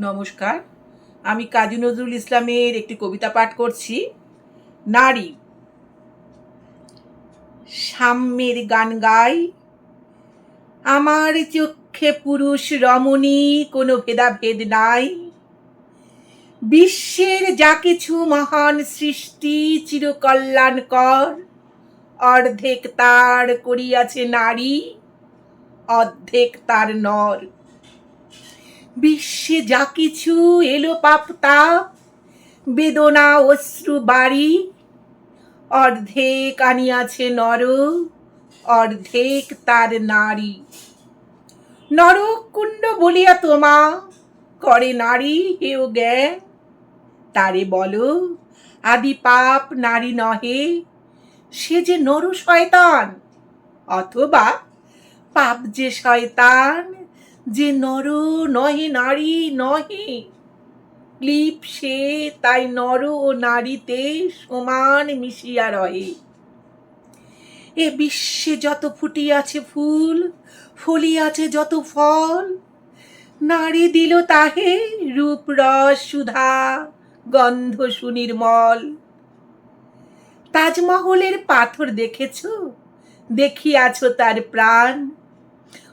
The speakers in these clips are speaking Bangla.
নমস্কার। আমি কাজী নজরুল ইসলামের একটি কবিতা পাঠ করছি। নারী, সাম্যের গান গাই। আমার চক্ষে পুরুষ রমণী, কোনো ভেদাভেদ নাই। বিশ্বের যা কিছু মহান সৃষ্টি চিরকল্যাণকর, অর্ধেক তার করিয়াছে নারী, অর্ধেক তার নর। বিশ্বে যা কিছু এলো পাপ তাপ বেদনা অশ্রু বাড়ি, অর্ধেক আনিয়াছে নর, অর্ধেক তার নারী। নরকুণ্ড বলিয়া তোমা করে নারী হেও জ্ঞান। তারে বলো, আদি পাপ নারী নহে, সে যে নর শয়তান, অথবা পাপ যে শয়তান যে নর নহে নারী নহে, ক্লিপ সে তাই নর ও নারীতে সমান মিশিয়া রহে। এ বিশ্বে যত ফুটিয়াছে ফুল, ফলিয়াছে যত ফল, নারী দিল তাহে রূপ রস সুধা, গন্ধ সুনির্মল। তাজমহলের পাথর দেখেছ, দেখিয়াছ তার প্রাণ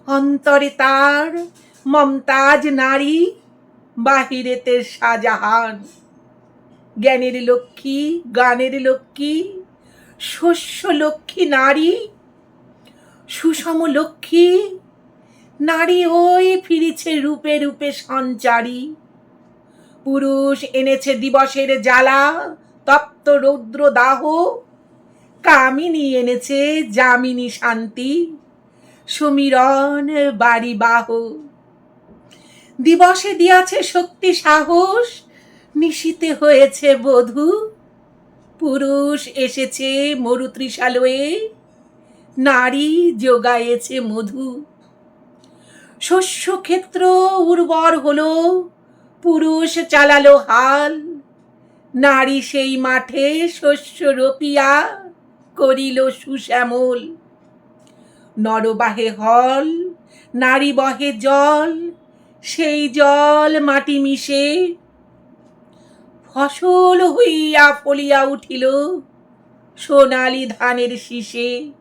অন্তরে তার মমতাজ নারী, বাহিরেতে শাহজাহান। জ্ঞানের লক্ষ্মী, গানের লক্ষ্মী, শস্য লক্ষ্মী নারী, সুষম লক্ষ্মী, নারী ওই ফিরিছে রূপে রূপে সঞ্চারী। পুরুষ এনেছে দিবসের জ্বালা, তপ্ত রৌদ্র দাহ কামিনী এনেছে যামিনী শান্তি। সমীরণ বাড়ি বাহ। দিবসে দিয়াছে শক্তি সাহস নিশীতে হয়েছে বধূ। পুরুষ এসেছে মরু ত্রিশালয়ে নারী যোগায়েছে মধু। শস্যক্ষেত্র উর্বর হলো, পুরুষ চালালো হাল। নারী সেই মাঠে শস্য রোপিয়া, করিল সুশ্যামল। নরবাহে হল, নারী বহে জল, সেই জল মাটি মিশে। ফসল হইয়া ফলিয়া উঠিল সোনালি ধানের শীষে।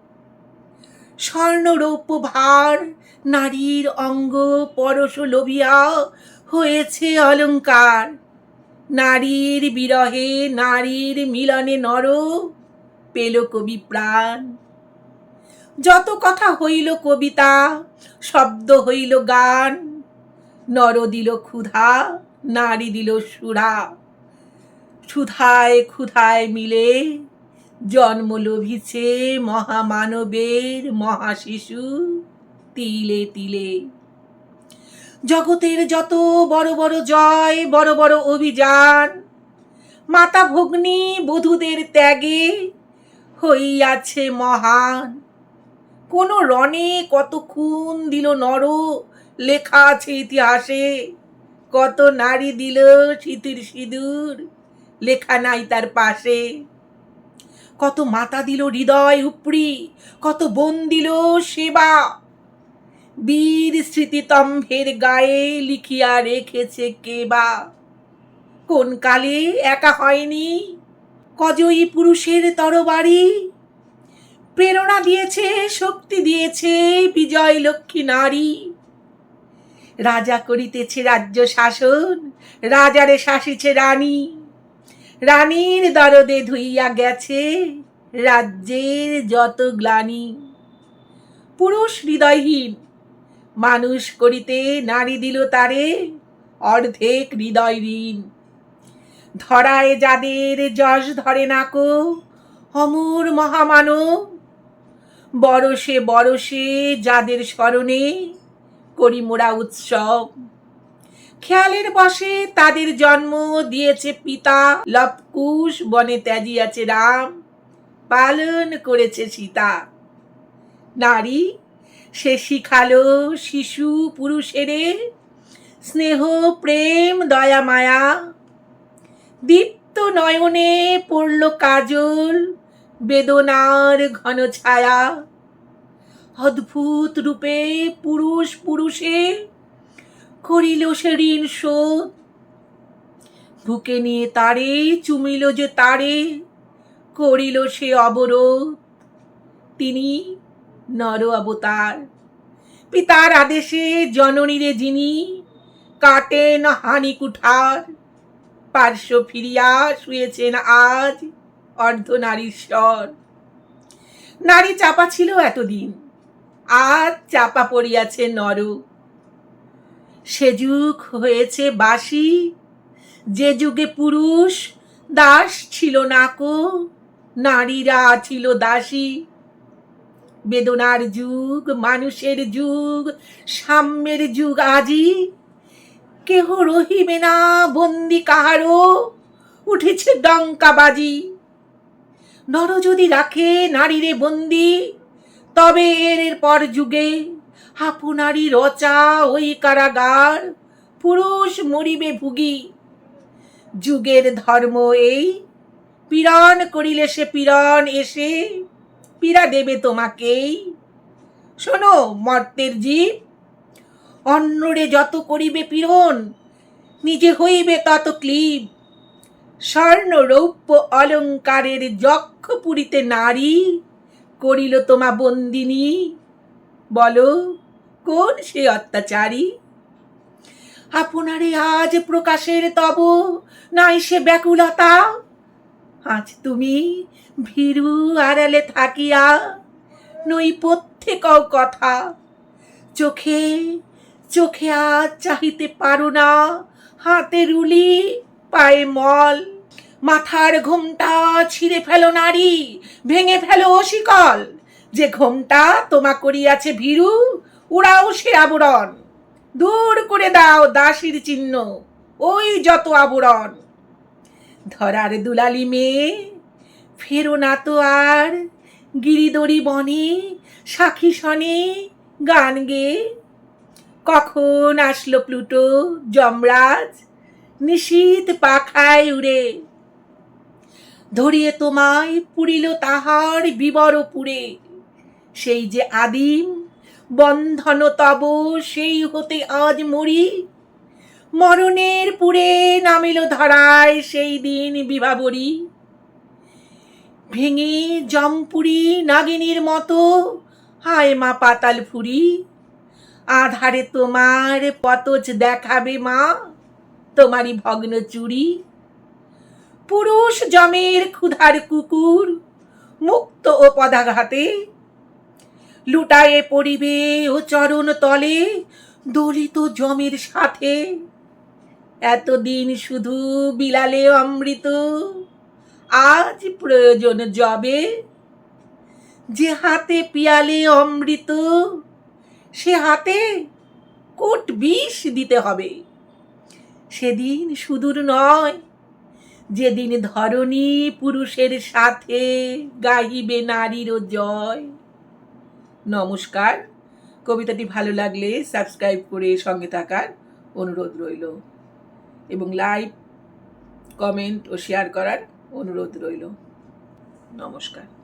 স্বর্ণরৌপ্য ভার নারীর অঙ্গ পরশ লোভিয়া হয়েছে অলঙ্কার। নারীর বিরহে নারীর মিলনে নর, পেল কবি প্রাণ। যত কথা হইল কবিতা, শব্দ হইল গান, নর দিল ক্ষুধা, নারী দিল সুরা। ক্ষুধায় ক্ষুধায় মিলে জন্ম লভিছে মহামানবের মহাশিশু তিলে তিলে। জগতের যত বড় বড় জয়, বড় বড় অভিযান, মাতা ভগ্নী বধূদের ত্যাগে হইয়াছে মহান কোন রণে কত খুন দিল নর? লেখা আছে ইতিহাসে, কত নারী দিল শীতির সিঁদুর? লেখা নাই তার পাশে। কত মাতা দিল হৃদয় উপরি, কত বোন দিল সেবা। বীর স্মৃতিতম্ভের গায়ে লিখিয়া রেখেছে কেবা কোন কালে একা হয়নি? কজয়ী পুরুষের তরবারি? প্রেরণা দিয়েছে, শক্তি দিয়েছে বিজয় লক্ষ্মী নারী। রাজা করিতেছে রাজ্য শাসন, রাজারে শাসিছে রানী। রানীর দরদে ধুইয়া গেছে রাজ্যের যত গ্লানি। পুরুষ হৃদয়হীন, মানুষ করিতে নারী দিল তারে অর্ধেক হৃদয় ঋণ। ধরায় যাদের যশ ধরে নাকো অমর মহামানব বরসে বরসে যাদের স্মরণে করি মোরা উৎসব। খেয়ালের বসে তাদের জন্ম দিয়েছে পিতা। লবকুশ বনে ত্যাজিয়াছে রাম, পালন করেছে সীতা। নারী, সে শিখালো শিশু পুরুষেরে স্নেহ, প্রেম, দয়া, মায়া। দীপ্ত নয়নে পড়ল কাজল বেদনার ঘন ছায়া। অদ্ভুত রূপে পুরুষ পুরুষে করিল সে ঋণ শোধ। বুকে নিয়ে তারে, চুমিল যে তারে, করিল সে অবরোধ। তিনি নর অবতার। পিতার আদেশে জননীরে যিনি কাটেন হানি কুঠার, পার্শ্ব ফিরিয়া শুয়েছেন আজ। অর্ধনারীশ্বর নারী চাপা ছিল এতদিন আজ চাপা পড়িয়াছে নর। সে যুগ হয়েছে বাসি যে যুগে পুরুষ দাস ছিল নাকো নারীরা ছিল দাসী। বেদনার যুগ, মানুষের যুগ, সাম্যের যুগ আজি। কেহ রহিবে না বন্দি কাহারও, উঠেছে ডঙ্কাবাজি। নর যদি রাখে নারীরে বন্দি। তবে এর পর যুগে আপনারই রচা ওই কারাগার, পুরুষ মরিবে ভুগি। যুগের ধর্ম এই, পীড়ন করিলে সে পীড়ন এসে, পীড়া দেবে তোমাকেই। শোনো, মর্তের জীব, অন্যরে যত করিবে পীড়ন, নিজে হইবে তত ক্লীব স্বর্ণ রৌপ্য অলঙ্কারের যক্ষ পুরিতে নারী করিল তোমা বন্দিনী। বলো, কোন সে অত্যাচারী? আপনারে আজ প্রকাশের তব নাই সে ব্যাকুলতা। আজ তুমি ভীরু আড়ালে থাকিয়া নৈপথ্যে কও কথা। চোখে চোখে আজ চাহিতে পারো না, হাতে রুলি পায়ে মল। মাথার ঘোমটা ছিঁড়ে ফেলো নারী, ভেঙে ফেলো শিকল। যে ঘোমটা তোমা করিয়াছে ভীরু, উড়াও সে আবরণ। দূর করে দাও দাসীর চিহ্ন, ওই যত আবরণ। ধরার দুলালি মেয়ে, ফেরো না তো আর। গিরিদড়ি বনে, সাক্ষী শনে গান গে। কখন আসলো প্লুটো, যমরাজ? নিশীত পাখায় উড়ে। ধরিয়ে তোমায় পুরিল তাহার বিবর পুরে সেই যে আদিম বন্ধন তব, সেই হতে আজ মরি। মরণের পুরে নামিল ধরায় সেই দিন বিভাবরী ভেঙে জমপুরি নাগিনীর মতো, হায় মা পাতাল ফুরি আধারে তোমার পতজ দেখাবে মা, তোমারই ভগ্ন চুরি। পুরুষ জমের ক্ষুধার কুকুর, মুক্ত ও পদাঘাতে। লুটায়ে পড়িবে ও চরণ তলে, দলিত জমের সাথে। এতদিন শুধু বিলালে অমৃত, আজ প্রয়োজন জবে। যে হাতে পিয়ালে অমৃত, সে হাতে কোট বিষ দিতে হবে। সেদিন সুদূর নয় যেদিন ধরণী পুরুষের সাথে গাহিবে নারীর জয়। নমস্কার। কবিতাটি ভালো লাগলে সাবস্ক্রাইব করে সঙ্গে থাকার অনুরোধ রইল এবং লাইক, কমেন্ট ও শেয়ার করার অনুরোধ রইল। নমস্কার।